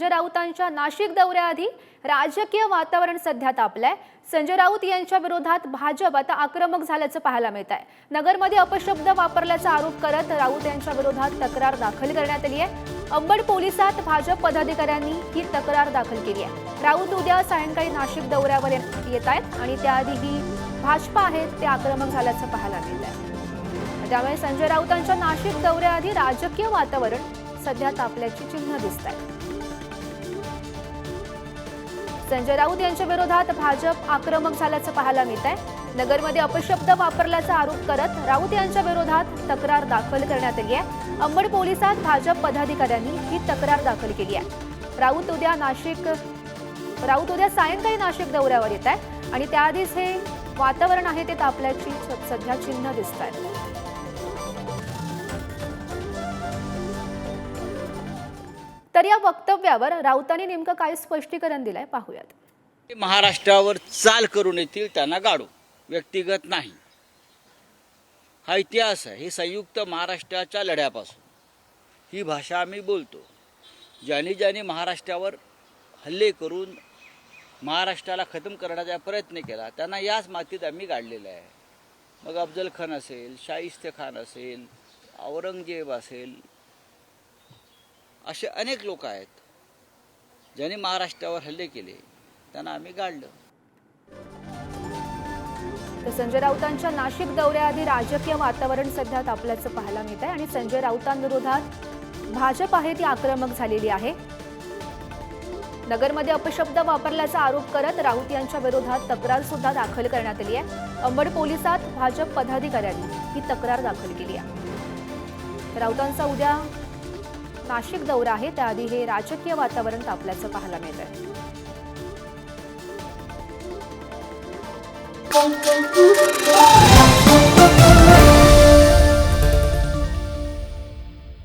संजय राऊतांच्या नाशिक दौऱ्याआधी राजकीय वातावरण सध्या तापलंय. संजय राऊत यांच्या विरोधात भाजप आता आक्रमक झाल्याचं पाहायला मिळत आहे नगरमध्ये अपशब्द वापरल्याचा आरोप करत राऊत यांच्या विरोधात तक्रार दाखल करण्यात आली आहे अंबड पोलिसात भाजप पदाधिकाऱ्यांनी ही तक्रार दाखल केली आहे राऊत उद्या सायंकाळी नाशिक दौऱ्यावर येत आहेत आणि त्याआधीही भाजपा आहेत ते आक्रमक झाल्याचं पाहायला मिळत आहे त्यामुळे संजय राऊतांच्या नाशिक दौऱ्याआधी राजकीय वातावरण सध्या तापल्याची चिन्ह दिसत आहे संजय राऊत यांच्या विरोधात भाजप आक्रमक झाल्याचं पाहायला मिळत आहे नगरमध्ये अपशब्द वापरल्याचा आरोप करत राऊत यांच्या विरोधात तक्रार दाखल करण्यात आली आहे. अंबड पोलिसात भाजप पदाधिकाऱ्यांनी ही तक्रार दाखल केली आहे. राऊत उद्या नाशिक राऊत उद्या सायंकाळी नाशिक दौऱ्यावर येत आहे आणि त्याआधीच हे वातावरण आहे ते तापल्याची स- सध्या चिन्ह दिसत आहेत तर या वक्तव्यावर राऊतांनी नेमकं काय स्पष्टीकरण दिलंय पाहूयात. ते महाराष्ट्रावर चाल करून येतील त्यांना गाडू. व्यक्तिगत नाही. हा इतिहास आहे. हे संयुक्त महाराष्ट्राच्या लढ्यापासून. ही भाषा आम्ही बोलतो. ज्यांनी ज्यांनी महाराष्ट्रावर हल्ले करून महाराष्ट्राला खतम करण्याचा प्रयत्न केला त्यांना याच मातीत आम्ही गाडलेलं आहे. मग अफजल खान असेल शाहिस्त खान असेल औरंगजेब असेल असे अनेक लोक आहेत ज्यांनी महाराष्ट्रावर हल्ले केले. त्यांना आम्ही गाडलं तर संजय राऊतांच्या नाशिक दौऱ्याआधी राजकीय वातावरण सध्या तापल्याचं पाहायला मिळत आहे आणि संजय राऊतांविरोधात भाजप आहे ती आक्रमक झालेली आहे. नगरमध्ये अपशब्द वापरल्याचा आरोप करत राऊत यांच्या विरोधात तक्रार सुद्धा दाखल करण्यात आली आहे. अंबड पोलिसात भाजप पदाधिकाऱ्यांनी ही तक्रार दाखल केली आहे. राऊतांचा उद्या नाशिक दौरा आहे त्याआधी हे राजकीय वातावरण तापल्याचं पाहायला मिळत आहे Thank you.